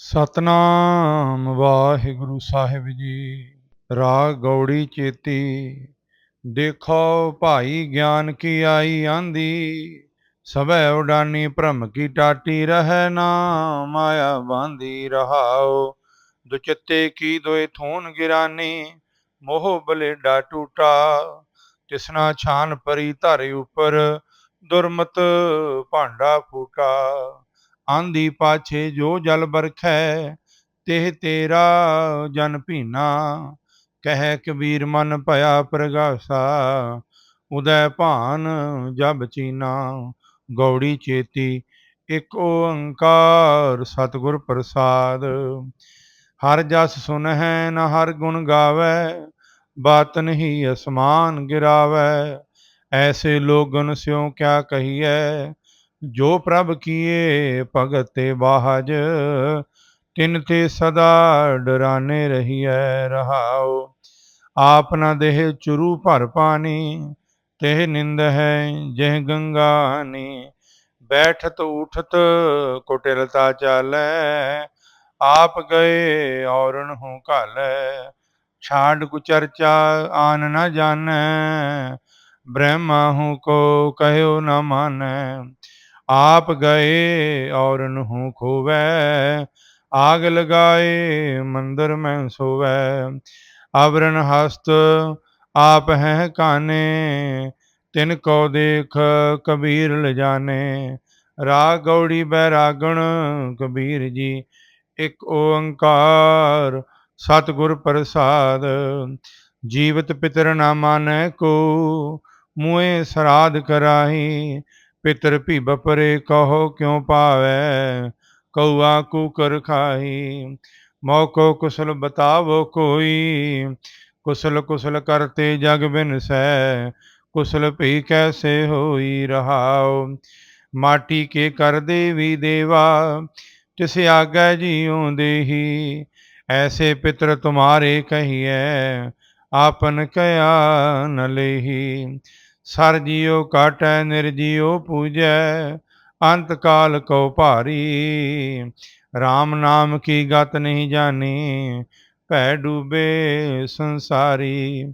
ਸਤਨਾਮ ਵਾਹਿਗੁਰੂ ਸਾਹਿਬ ਜੀ। ਰਾਗ ਗੌੜੀ ਚੇਤੀ, ਦੇਖੋ ਭਾਈ ਗਿਆਨ ਕੀ ਆਈ ਆਂਦੀ। ਸਭੈ ਉਡਾਨੀ ਭ੍ਰਮ ਕੀ ਟਾਟੀ ਰਹਿ ਨਾ ਮਾਇਆ ਬਾਂਦੀ ਰਹਾਓ ਦੁਚਿੱਤੇ ਕੀ ਦੋਏ ਥੂਨ ਗਿਰਾਨੀ, ਮੋਹ ਬਲੇਡਾ ਟੂਟਾ। ਤਿਸਨਾ ਛਾਨ ਪਰੀ ਧਰ ਉਪਰ, ਦੁਰਮਤ ਭਾਂਡਾ ਫੂਟਾ। ਆਂਦੀ ਪਾਛੇ ਜੋ ਜਲ ਬਰਖੈ, ਤਿਹ ਤੇਰਾ ਜਨ ਭੀਨਾ। ਕਹਿ ਕਬੀਰ ਮਨ ਭਇਆ ਪ੍ਰਗਾਸਾ, ਉਦੈ ਭਾਨ ਜਬ ਚੀਨਾ। ਗੌੜੀ ਚੇਤੀ ਇਕ ਓੰਕਾਰ ਸਤਿਗੁਰ ਪ੍ਰਸਾਦ। ਹਰ ਜਸ ਸੁਨਹਿ, ਨ ਹਰ ਗੁਣ ਗਾਵੇ, ਬਾਤ ਨਹੀਂ ਅਸਮਾਨ ਗਿਰਾਵੇ। ਐਸੇ ਲੋਗਨ ਸਿਉ ਕਿਆ ਕਹੀਐ ਜੋ ਪ੍ਰਭ ਕੀਏ ਭਗਤ ਤੇ ਬਾਹਜ ਤਿਨ ਤੇ ਸਦਾ ਡਰਾਨੇ ਰਹੀਐ ਰਹਾਉ। ਆਪ ਨਾ ਦੇਹ ਚੁਰੂ ਭਰ ਪਾਣੀ ਤੇ ਨਿੰਦ ਹੈ ਜਹ ਗੰਗਾਨੀ ਬੈਠਤ ਉਠਤ ਕੁਟਿਲਤਾ ਚਾਲੈ, ਆਪ ਗਏ ਔਰਨ ਹੂੰ ਘਾਲੈ। ਛਾੜ ਕੁ ਚਰਚਾ ਆਨ ਨਾ ਜਾਣੈ, ਬ੍ਰਹਮਾ ਹੂੰ ਕੋ ਕਹਿਓ ਨ ਮਾਨੈ। ਆਪ ਗਏ ਔਰ ਨਹੁ ਖੋਵੈ, ਆਗ ਲਗਾਏ, ਮੰਦਰ ਮੈਂ ਸੋਵੈ। ਆਵਰਨ ਹਸਤ ਆਪ ਹੈ ਕਾਨੇ, ਤਿਨ ਕੋ ਦੇਖ ਕਬੀਰ ਲਜਾਨੇ। ਰਾਗ ਗੌੜੀ ਬੈਰਾਗਣ ਕਬੀਰ ਜੀ, ਇੱਕ ਓੰਕਾਰ ਸਤਿਗੁਰ ਪ੍ਰਸਾਦ। ਜੀਵਤ ਪਿਤਰ ਨਾ ਮਾਨੈ ਕੋ ਮੂਏ ਸਰਾਧ ਕਰਾਹੀ ਪਿਤਰ ਭੀ ਬਪਰੇ ਕਹੋ ਕਿਉ ਪਾਵੈ ਕਉਆ ਕੂਕਰ ਖਾਈ ਮੋਕੋ ਕੁਸਲ ਬਤਾਵੋ ਕੋਈ? ਕੁਸਲ ਕੁਸਲ ਕਰਤੇ ਜਗ ਬਿਨ ਸੈ ਕੁਸਲ ਭਈ ਕੈਸੇ ਹੋਈ ਰਹਾਉ? ਮਾਟੀ ਕੇ ਕਰ ਦੇਵੀ ਦੇਵਾ, ਤਿਸ ਆਗੈ ਜੀਉ ਦੇਹੀ। ਐਸੇ ਪਿਤਰ ਤੁਮਾਰੇ ਕਹੀਐ, ਆਪਨ ਕਯਾ ਨ ਲੇਹੀ। ਸਰ ਜੀਉ ਕਾਟੈ ਨਿਰਜੀਉ ਪੂਜੈ, ਅੰਤ ਕਾਲ ਕੋ ਭਾਰੀ। RAM ਨਾਮ ਕੀ ਗਤ ਨਹੀਂ ਜਾਣੀ, ਭੈ ਡੂਬੇ ਸੰਸਾਰੀ।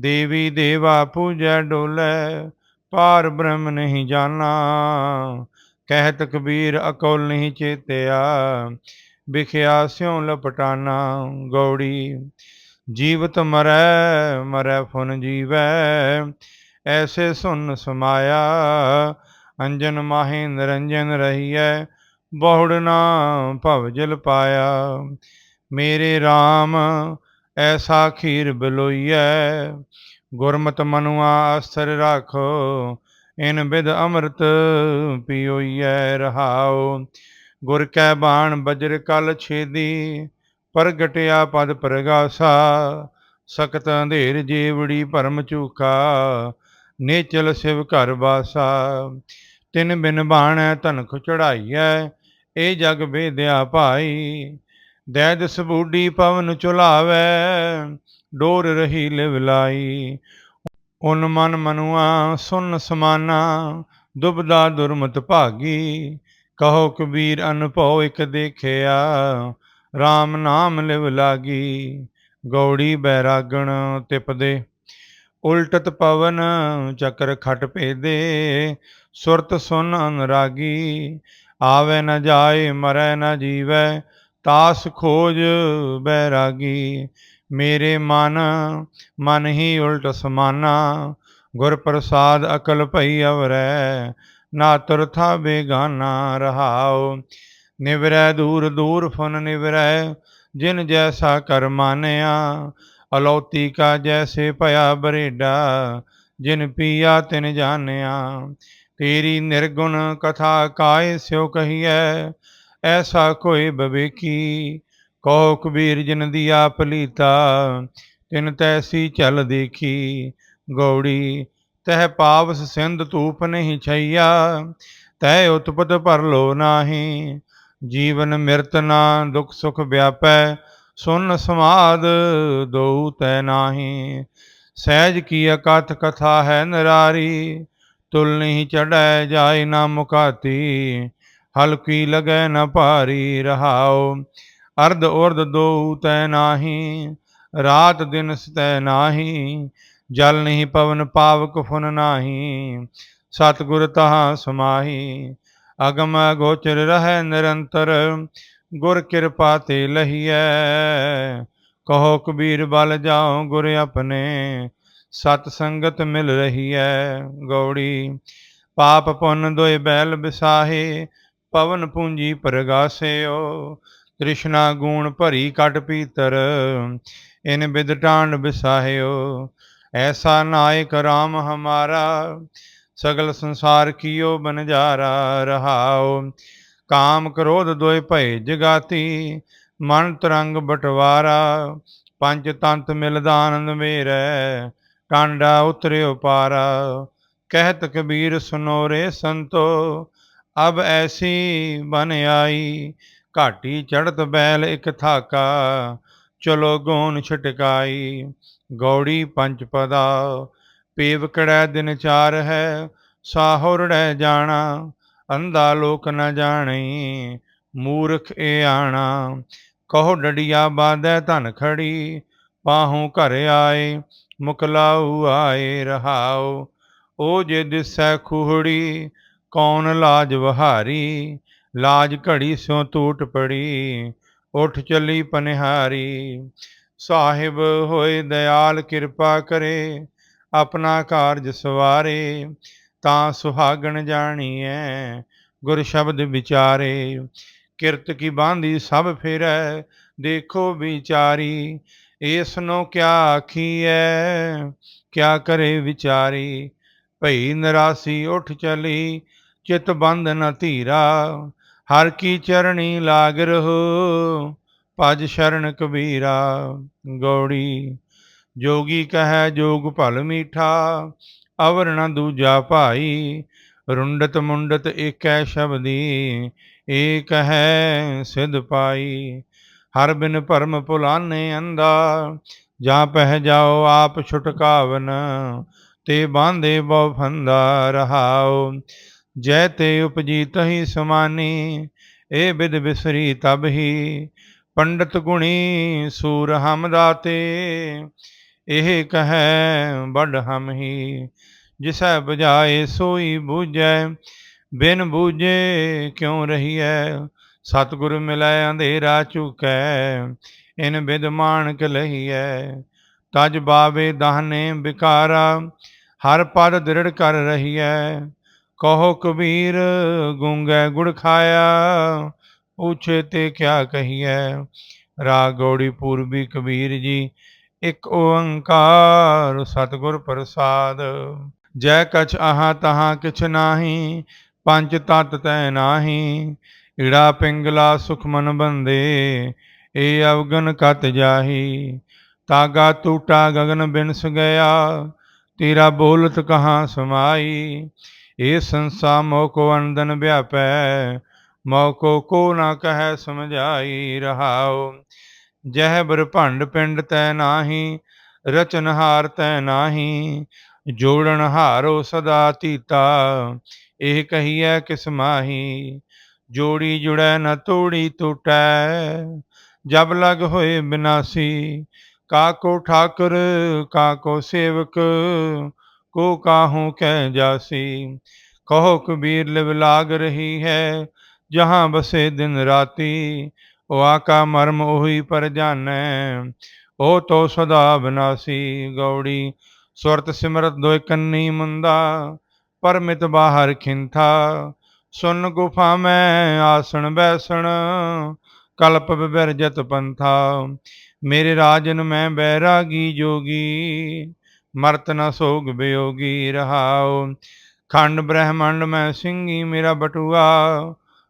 ਦੇਵੀ ਦੇਵਾ ਪੂਜੈ ਡੋਲੇ ਪਾਰ ਬ੍ਰਹਮ ਨਹੀਂ ਜਾਣਾ। ਕਹਿਤ ਕਬੀਰ ਅਕੌਲ ਨਹੀਂ ਚੇਤਿਆ, ਵਿਖਿਆ ਸਿਉ ਲਪਟਾਨਾ ਗੌੜੀ। ਜੀਵਤ ਮਰੈ ਮਰੈ ਫੁਨ ਜੀਵੈ ਐਸੇ ਸੁਨ ਸਮਾਇਆ, ਅੰਜਨ ਮਾਹੇ ਨਿਰੰਜਨ ਰਹੀਐ, ਬਹੁੜ ਨਾ ਭਵ ਜਲ ਪਾਇਆ। ਮੇਰੇ RAM ਐਸਾ ਖੀਰ ਬਲੋਈਐ, ਗੁਰਮਤ ਮਨੁਆ ਅਸਰ ਰਾਖੋ, ਇਨ ਬਿਦ ਅੰਮ੍ਰਿਤ ਪਿਓਈਐ ਰਹਾਓ। ਗੁਰ ਕੈ ਬਾਣ ਬਜਰ ਕਲ ਛੇਦੀ ਪ੍ਰਗਟਿਆ ਪਦ ਪ੍ਰਗਾਸਾ, ਸਕਤ ਅੰਧੇਰ ਜੀਵੜੀ ਭਰਮ ਚੂਕਾ ਨੇਚਲ ਸਿਵ ਘਰ ਬਾਸਾ ਤਿਨ ਬਿਨ ਬਾਣੈ ਧਨਖ ਚੜਾਈਐ, ਇਹ ਜਗ ਬੇਦਿਆ ਭਾਈ। ਦੈਦ ਸਬੂਡੀ ਪਵਨ ਚੁਲਾਵੇ, ਡੋਰ ਰਹੀ ਲਿਵਲਾਈ ਉਨ ਮਨ ਮਨੁਆ, ਸੁਨ ਸਮਾਨਾ, ਦੁਬਦਾ ਦੁਰਮਤ ਭਾਗੀ। ਕਹੋ ਕਬੀਰ ਅਨਭਉ ਇਕ ਦੇਖਿਆ RAM ਨਾਮ ਲਿਵ ਲਾਗੀ। ਗੌੜੀ ਬੈਰਾਗਣ ਤਿਪਦੇ ਉਲਟਤ ਪਵਨ ਚੱਕਰ ਖਟ ਭੇਦੇ, ਸੁਰਤ ਸੁਨ ਅਨਰਾਗੀ, ਆਵੇ ਨ ਜਾਏ, ਮਰੈ ਨ ਜੀਵੈ, ਤਾਸ ਖੋਜ ਬੈਰਾਗੀ। ਮੇਰੇ ਮਨ ਮਨ ਹੀ ਉਲਟ ਸਮਾਨਾ, ਗੁਰ ਪ੍ਰਸਾਦ ਅਕਲ ਭਈ ਅਵਰੈ, ਨਾ ਤੁਰਥਾ ਬੇਗਾਨਾ ਰਹਾਉ। ਨਿਵਰੈ ਦੂਰ ਦੂਰ ਫੁਨ ਨਿਵਰੈ, ਜਿਨ ਜੈਸਾ ਕਰ ਮਾਨਿਆ ਅਲੌਤੀ ਕਾ ਜੈਸੇ ਭਇਆ ਬਰੇਡਾ, ਜਿਨ ਪੀਆ ਤਿਨ ਜਾਣਿਆ। ਤੇਰੀ ਨਿਰਗੁਣ ਕਥਾ ਕਾਇ ਸਿਉ ਕਹੀਐ, ਐਸਾ ਕੋਈ ਬਵੇਕੀ। ਕਹੋ ਕਬੀਰ ਜਿਨ ਦੀ ਆਪ ਲੀਤਾ, ਤਿਨ ਤੈਸੀ ਚਲ ਦੇਖੀ। ਗੌੜੀ, ਤਹਿ ਪਾਵਸ ਸਿੰਧ ਤੂਪ ਨਹੀਂ ਛਈਆ ਤੈ ਉਤਪਤ ਪਰ ਲੋ ਨਾਹੀ। ਜੀਵਨ ਮਿਰਤ ਨਾ ਦੁਖ ਸੁਖ ਵਿਆਪੈ ਸੁਨ ਸਮਾਦ ਦੋ ਤੈ ਨਾਹੀ। ਸਹਿਜ ਕੀ ਅਕਥ ਕਥਾ ਹੈ ਨਰਾਰੀ, ਤੁਲ ਨਹੀਂ ਚੜੈ ਜਾਇ ਨਾ ਮੁਕਾਤੀ। ਹਲਕੀ ਲਗੈ ਨ ਭਾਰੀ ਰਹਾਉ, ਅਰਧ ਉਰਧ ਦੋ ਤੈ ਨਾਹੀ। ਰਾਤ ਦਿਨ ਸਤੈ ਨਾਹੀ, ਜਲ ਨਹੀਂ ਪਵਨ ਪਾਵਕ ਫੁਨ ਨਾਹੀ। ਸਤਿਗੁਰ ਤਹਾ ਸਮਾਹੀ, ਅਗਮ ਗੋਚਰ ਰਹਿ ਨਿਰੰਤਰ। ਗੁਰ ਕਿਰਪਾ ਤੇ ਲਹੀਐ। ਕਹੋ ਕਬੀਰ ਬਲ ਜਾਓ ਗੁਰ ਆਪਣੇ, ਸਤ ਸੰਗਤ ਮਿਲ ਰਹੀ ਹੈ ਗੌੜੀ ਪਾਪ ਪੁੰਨ ਦੋਇ ਬੈਲ ਬਿਸਾਹੇ, ਪਵਨ ਪੂੰਜੀ ਪ੍ਰਗਾਸਿਓ। ਤ੍ਰਿਸ਼ਨਾ ਗੂਣ ਭਰੀ ਕਟ ਪੀਤਰ, ਇਨ ਬਿਦ ਟਾਂਡ ਬਿਸਾਹਿਓ। ਐਸਾ ਨਾਇਕ ਰਾਮ ਹਮਾਰਾ, ਸਗਲ ਸੰਸਾਰ ਕੀਓ ਬਨਜਾਰਾ ਰਹਾਓ। ਕਾਮ ਕ੍ਰੋਧ ਦੋਇ ਭਏ ਜਗਾਤੀ, ਮਨ ਤਰੰਗ ਬਟਵਾਰਾ, ਪੰਜ ਤੰਤ ਮਿਲਦਾ ਆਨੰਦ ਮੇਰੈ ਟਾਂਡਾ ਉਤਰਿਓ ਪਾਰਾ। ਕਹਿਤ ਕਬੀਰ ਸੁਨੋ ਰੇ ਸੰਤੋ, ਅਬ ਐਸੀ ਬਨ ਆਈ, ਘਾਟੀ ਚੜਤ ਬੈਲ ਇਕ ਥਾਕਾ, ਚਲੋ ਗੋਨ ਛਟਕਾਈ, ਗੌੜੀ ਪੰਜ ਪਦਾ। ਪੀਵ ਕੜੈ ਦਿਨ ਚਾਰ ਹੈ ਸਾਹੁਰੜੈ ਜਾਣਾ ਅੰਧਾ ਲੋਕ ਨ ਜਾਣੀ, ਮੂਰਖ ਏ ਆਣਾ। ਕਹੋ ਡੜੀਆ ਬਾਦੈ ਧਨ ਖੜੀ, ਪਾਹੂ ਘਰ ਆਏ ਮੁਕਲਾਉ ਆਏ ਰਹਾਉ। ਓ ਜੇ ਦਿਸੈ ਖੂਹੜੀ, ਕੌਣ ਲਾਜ ਵਹਾਰੀ? ਲਾਜ ਘੜੀ ਸਿਉ ਟੂਟ ਪੜੀ, ਉਠ ਚੱਲੀ ਪਨਿਹਾਰੀ। ਸਾਹਿਬ ਹੋਏ ਦਇਆਲ ਕਿਰਪਾ ਕਰੇ, ਆਪਣਾ ਕਾਰਜ ਸਵਾਰੇ। ਤਾਂ ਸੁਹਾਗਣ ਜਾਣੀਐ, ਗੁਰ ਸ਼ਬਦ ਵਿਚਾਰੇ। ਕਿਰਤ ਕੀ ਬਾਂਦੀ ਸਭ ਫਿਰੈ, ਦੇਖੋ ਵਿਚਾਰੀ ਇਸ ਨੂੰ ਕਿਆ ਆਖੀਐ, ਕਿਆ ਕਰੇ ਵਿਚਾਰੀ। ਭਈ ਨਰਾਸੀ ਉਠ ਚਲੀ, ਚਿਤ ਬੰਦ ਨ ਧੀਰਾ। ਹਰ ਕੀ ਚਰਣੀ ਲਾਗ ਰਹੋ, ਭਜ ਸ਼ਰਨ ਕਬੀਰਾ। ਗੌੜੀ ਜੋਗੀ ਕਹੈ ਜੋਗ ਭਲ ਮੀਠਾ ਅਵਰ ਨ ਦੂਜਾ ਭਾਈ, ਰੁੰਡਤ ਮੁੰਡਤ ਏਕੈ ਸ਼ਬਦੀ, ਏਕ ਹੈ ਸਿਧ ਪਾਈ। ਹਰ ਬਿਨ ਭਰਮ ਭੁਲਾਨੇ ਅੰਦਾ ਜਾਂ ਪਹਿ ਜਾਓ ਆਪ ਛੁਟਕਾਵਨ, ਤੇ ਬਾਂਦੇ ਬਹੁ ਫੰਦਾ ਰਹਾਓ। ਜੈ ਤੇ ਉਪਜੀ ਤਹੀ ਸਮਾਨੀ, ਏ ਬਿਦ ਬਿਸਰੀ ਤਬ ਹੀ। ਪੰਡਤ ਗੁਣੀ ਸੂਰ ਹਮ ਦਾਤੇ ਇਹ ਕਹੈ ਬੜ ਹਮ ਹੀ, ਜਿਸੈ ਬਜਾਏ ਸੋਈ ਬੂਝੈ। ਬਿਨ ਬੂਝੇ ਕਿਉ ਰਹੀਐ? ਸਤਿਗੁਰ ਮਿਲੈ, ਅੰਧੇਰਾ ਚੁਕੈ ਇਨ ਬਿਦ ਮਾਨਕ ਲਹੀਐ। ਤਜ ਬਾਵੇ ਦਹਨੇ ਬਿਕਾਰਾ, ਹਰ ਪਦ ਦ੍ਰਿੜ ਕਰ ਰਹੀਐ। ਕਹੋ ਕਬੀਰ, ਗੁੰਗੈ ਗੁੜ ਖਾਇਆ ਉਛੇ ਤੇ ਕਿਆ ਕਹੀਐ? ਰਾਗ ਗੌੜੀ ਪੂਰਬੀ ਕਬੀਰ ਜੀ ਇਕ ਓੰਕਾਰ ਸਤਿਗੁਰ ਪ੍ਰਸਾਦ। ਜੈ ਕਛ ਆਹਾ ਤਹਾਂ ਕਿਛ ਨਾਹੀ, ਪੰਜ ਤਤ ਤੈ ਨਾਹੀ। ਈੜਾ ਪਿੰਗਲਾ ਸੁਖ ਮਨ ਬੰਦੇ, ਏ ਅਵਗਨ ਕਤ ਜਾਹੀ। ਤਾਗਾ ਟੂਟਾ ਗगन ਬਿਨਸ ਗਿਆ, ਤੇਰਾ ਬੋਲਤ ਕਹਾਂ ਸਮਾਈ। ਏ ਸੰਸਾ ਮੋ ਕੋ ਅੰਦਨ ਵਿਆਪੈ ਮੋ ਕੋ ਕੋ ਨਾ ਕਹੈ ਸਮਝਾਈ ਰਹਾਓ ਜਹ ਬ੍ਰਹੰਡ ਪਿੰਡ ਤੈ ਨਾਹੀ ਰਚਨਹਾਰ ਤੈ ਨਾਹੀ, ਜੋੜਨ ਹਾਰੋ ਸਦਾ ਤੀਤਾ ਇਹ ਕਹੀਐ ਕਿਸ ਮਾਹੀ, ਜੋੜੀ ਜੁੜੈ ਨ ਤੋੜੀ ਟੁਟੈ, ਜਬ ਲਗ ਹੋਏ ਬਿਨਾਸੀ, ਕਾਕੋ ਠਾਕੁਰ, ਕਾਕੋ ਸੇਵਕ, ਕੋ ਕਾਹੂ ਕਹਿ ਜਾਸੀ, ਕਹੋ ਕਬੀਰ ਲਿਵ ਲਾਗ ਰਹੀ ਹੈ, ਜਹਾਂ ਬਸੇ ਦਿਨ ਰਾਤੀ ਉਹ ਆਕਾ ਮਰਮ ਉਹੀ ਪਰ ਜਾਣੈ, ਉਹ ਤੋ ਸਦਾ ਬਨਾਸੀ ਗੌੜੀ। ਸੁਰਤ ਸਿਮਰਤ ਦੋਇ ਕੰਨੀ ਮੁੰਦਾ, ਪਰਮਿਤ ਬਾਹਰ ਖਿੰਥਾ। ਸੁਨ ਗੁਫਾ ਮੈਂ ਆਸਣ ਬੈਸਣ, ਕਲਪ ਬਿਰਜਤ ਪੰਥਾ। ਮੇਰੇ ਰਾਜਨ ਮੈਂ ਬੈਰਾਗੀ ਜੋਗੀ, ਮਰਤ ਨ ਸੋਗ ਬਿਯੋਗੀ ਰਹਾਉ। ਖੰਡ ਬ੍ਰਹਮੰਡ ਮੈਂ ਸਿੰਘੀ ਮੇਰਾ ਬਟੂਆ,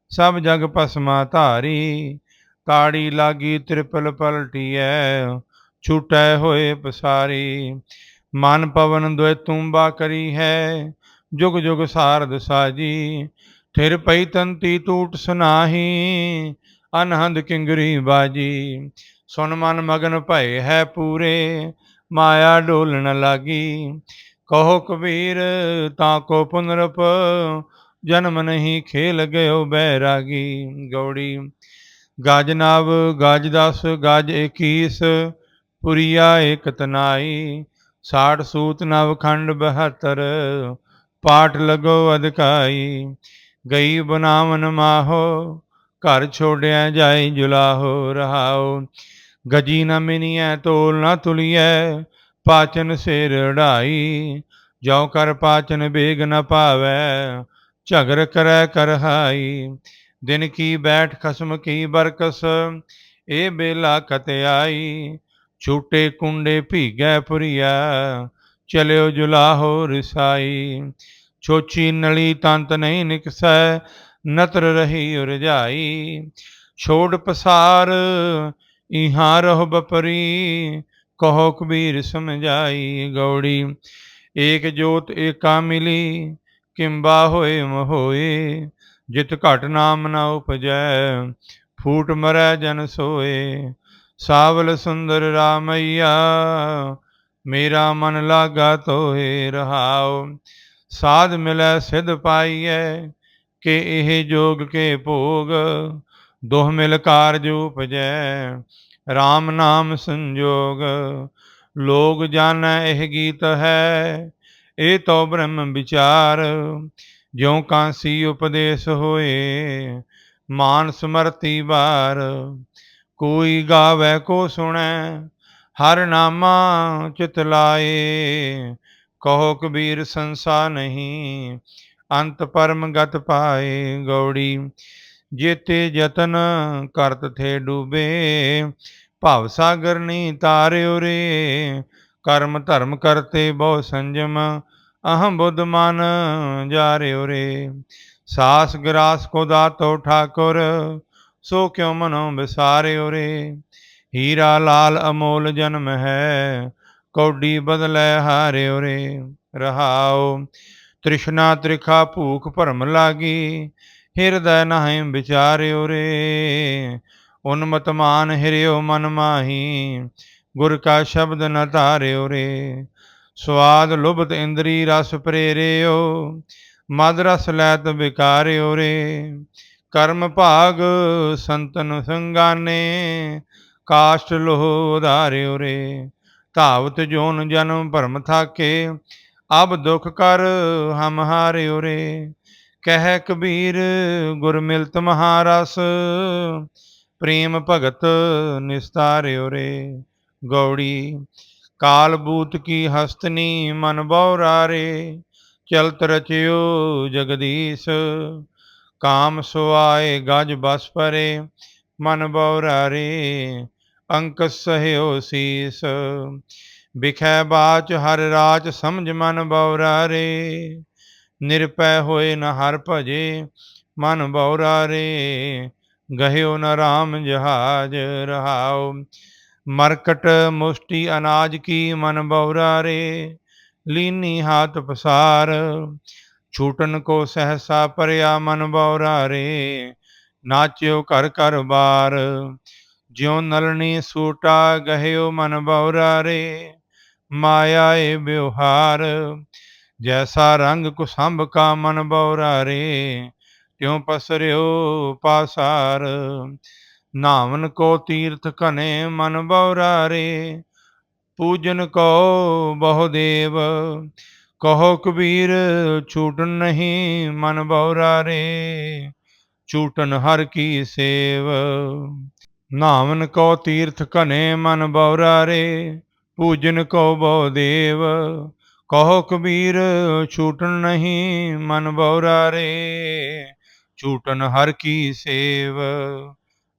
ਸਭ ਜਗ ਪਸਮਾ ਧਾਰੀ। ਤਾੜੀ ਲਾਗੀ ਤ੍ਰਿਪਲ ਪਲਟੀਐ, ਛੂਟੈ ਹੋਏ ਪਸਾਰੀ। ਮਨ ਪਵਨ ਦੁਇ ਤੁੰਬਾ ਕਰੀ ਹੈ ਜੁਗ ਜੁਗ ਸਾਰਦ ਸਾਜੀ। ਠਿਰ ਪਈ ਤੰਤੀ ਟੂਟ ਸੁਨਾਹੀ, ਅਨਹੰਦ ਕਿੰਗਰੀ ਬਾਜੀ। ਸੁਨ ਮਨ ਮਗਨ ਭਏ ਹੈ ਪੂਰੇ, ਮਾਇਆ ਡੋਲਣ ਲਾਗੀ। ਕਹੋ ਕਬੀਰ, ਤਾਂ ਕੋ ਪੁਨਰਪ, ਜਨਮ ਨਹੀਂ ਖੇਲ ਗਇਓ ਬੈਰਾਗੀ। ਗੌੜੀ ਗਾਜਨਾਵ ਨਵ, ਗਜ ਦਸ, ਗਜ 21 ਪੁਰੀਆ ਇਕ ਤਨਾਈ ਸਾਠ ਸੂਤ ਨਵ ਖੰਡ 72 ਪਾਠ ਲਗੋ ਅਧਕਾਈ, ਗਈ ਬਨਾਵਨ ਮਾਹੋ, ਘਰ ਛੋੜਿਆ ਜਾਈ ਜੁਲਾਹੋ, ਰਹਾਓ। ਗਜੀ ਨ ਮਿਨੀਐ, ਤੋਲ ਨ ਤੁਲੀਐ, ਪਾਚਨ ਸਿਰ ਢਾਈ ਜੋ ਕਰ ਪਾਚਨ ਬੇਗ ਨ ਪਾਵੈ ਝਗਰ ਕਰੈ ਕਰਹਾਈ। ਦਿਨ ਕੀ ਬੈਠ ਖਸਮ ਕੀ ਬਰਕਸ, ਏ ਬੇਲਾ ਕਤ ਆਈ, ਛੂਟੇ ਕੁੰਡੇ ਭੀਗੈ ਪੁਰੀਆ ਚਲਿਓ ਜੁਲਾਹੋ ਰਿਸਾਈ ਛੋਚੀ ਨਲੀ ਤੰਤ ਨਹੀਂ ਨਿਕਸੈ, ਨਤਰ ਰਹੀ ਉਰਜਾਈ, ਛੋੜ ਪਸਾਰ ਇਹਾਂ ਰਹੋ ਬਪਰੀ, ਕਹੋ ਕਬੀਰ ਸਮਝਾਈ, ਗੌੜੀ, ਏਕ ਜੋਤ ਏਕਾ ਮਿਲੀ, ਕਿੰਬਾ ਹੋਏ ਮਹੋਏ ਜਿਤ ਘਟ ਨਾਮ ਨਾ ਉਪਜੈ, ਫੂਟ ਮਰੈ ਜਨ ਸੋਏ। ਸਾਵਲ ਸੁੰਦਰ ਰਾਮਈਆ, ਮੇਰਾ ਮਨ ਲਾਗਾ ਤੋਏ ਰਹਾਉ। ਸਾਧ ਮਿਲੈ ਸਿਧ ਪਾਈਐ, ਕਿ ਇਹ ਜੋਗ ਕੇ ਭੋਗ। ਦੋਹ ਮਿਲ ਕਾਰਜ ਉਪਜੈ RAM ਨਾਮ ਸੰਜੋਗ। ਲੋਗ ਜਾਣੈ ਇਹ ਗੀਤ ਹੈ, ਇਹ ਤੋ ਬ੍ਰਹਮ ਵਿਚਾਰ। ਜਿਉ ਕਾਂਸੀ ਉਪਦੇਸ਼ ਹੋਏ, ਮਾਨ ਸਮਰਤੀ ਬਾਰ ਕੋਈ ਗਾਵੇ ਕੋ ਸੁਣੈ, ਹਰ ਨਾਮਾ ਚਿਤ ਲਾਏ। ਕਹੋ ਕਬੀਰ ਸੰਸਾ ਨਹੀਂ, ਅੰਤ ਪਰਮ ਗਤ ਪਾਏ ਗੌੜੀ। ਜੇਤੇ ਯਤਨ ਕਰਤ ਥੇ ਡੂਬੇ, ਭਵ ਸਾਗਰ ਨੀ ਤਾਰਿਓ ਰੇ ਕਰਮ ਧਰਮ ਕਰਤੇ ਬਹੁ ਸੰਜਮ ਅਹੰ ਬੁੱਧ ਮਨ ਜਾਰਿਓ ਰੇ। ਸਾਸ ਗਰਾਸ ਕੋ ਦਾਤੋ ਠਾਕੁਰ, ਸੋ ਕਿਉ ਮਨੋ ਵਿਸਾਰਿਓ ਰੇ। ਹੀਰਾ ਲਾਲ ਅਮੋਲ ਜਨਮ ਹੈ, ਕੌਡੀ ਬਦਲੇ ਹਾਰਿਓ ਰੇ। ਰਹਾਓ ਤ੍ਰਿਸ਼ਨਾ ਤ੍ਰਿਖਾ ਭੂਖ ਭਰਮ ਲਾਗੀ, ਹਿਰਦੈ ਨਾਹਿ ਵਿਚਾਰਿਓ ਰੇ। ਉਨਮਤ ਮਾਨ ਹਿਰਿਓ ਮਨ ਮਾਹੀ, ਗੁਰ ਕਾ ਸ਼ਬਦ ਨ ਧਾਰਿਓ ਰੇ। ਸਵਾਦ ਲੁਭਤ ਇੰਦਰੀ ਰਸ ਪ੍ਰੇਰਿਓ, ਮਦ ਰਸ ਲੈਤ ਵਿਕਾਰਿਓ ਰੇ। ਕਰਮ ਭਾਗ ਸੰਤਨ ਸੰਗਾਨੇ, ਕਾਸ਼ਟ ਲੋਹ ਉਧਾਰਿਓ ਰੇ। ਧਾਵਤ ਜੋਨ ਜਨਮ ਭਰਮ ਥਾਕੇ, ਅਬ ਦੁਖ ਕਰ ਹਮ ਹਾਰਿਓ ਰੇ। ਕਹਿ ਕਬੀਰ, ਗੁਰ ਮਿਲਤ ਮਹਾਰਸ, ਪ੍ਰੇਮ ਭਗਤ ਨਿਸਤਾਰਿਓ ਰੇ। ਗੌੜੀ ਕਾਲ ਬੂਤ ਕੀ ਹਸਤਨੀ ਮਨ ਬਉਰਾਰੇ ਚਲਤ ਰਚਿਓ ਜਗਦੀਸ਼। ਕਾਮ ਸੁਆਏ ਗਜ ਬਸ ਪਰੇ, ਮਨ ਬਉਰਾਰੇ ਅੰਕ ਸਹਿਓ ਸੀਸ। ਬਿਖੈ ਬਾਚ ਹਰ ਰਾਜ ਸਮਝ ਮਨ ਬਉਰਾਰੇ ਨਿਰਪੈ ਹੋਏ ਨ ਹਰ ਭਜੇ ਮਨ ਬਉਰਾਰੇ ਗਹਿਓ ਨ ਰਾਮ ਜਹਾਜ ਰਹਾਉ ਮਰਕਟ ਮੁਸ਼ਟੀ ਅਨਾਜ ਕੀ ਮਨ ਬਉਰਾਰੇ ਲੀਨੀ ਹਾਥ ਪਸਾਰ, ਛੂਟਨ ਕੋ ਸਹਸਾ ਪਰਿਆ ਮਨ ਬਉਰਾਰੇ ਨਾਚਿਓ ਘਰ ਘਰ ਬਾਰ, ਜਿਉ ਨਲਣੀ ਸੂਟਾ ਗਹਿਓ ਮਨ ਬਉਰਾਰੇ ਮਾਇਆ ਏ ਵਿਵਹਾਰ, ਜੈਸਾ ਰੰਗ ਕੁਸੰਭ ਕਾ ਮਨ ਬਉਰਾਰੇ ਤਿਉ ਪਸਰਿਓ ਪਾਸਾਰ। ਨਾਵਨ ਕੋ ਤੀਰਥ ਘਨੇ ਮਨ ਬਉਰਾਰੇ ਪੂਜਨ ਕੋ ਬਹੁ ਦੇਵ, ਕਹੋ ਕਬੀਰ ਛੂਟਨ ਨਹੀਂ ਮਨ ਬਉਰਾਰੇ ਛੂਟਨ ਹਰ ਕੀ ਸੇਵ। ਨਾਵਨ ਕੋ ਤੀਰਥ ਘਨੇ ਮਨ ਬਉਰਾਰੇ ਪੂਜਨ ਕੋ ਬਹੁ ਦੇਵ, ਕਹੋ ਕਬੀਰ ਛੂਟਨ ਨਹੀਂ ਮਨ ਬਉਰਾਰੇ ਛੂਟਨ ਹਰ ਕੀ ਸੇਵ।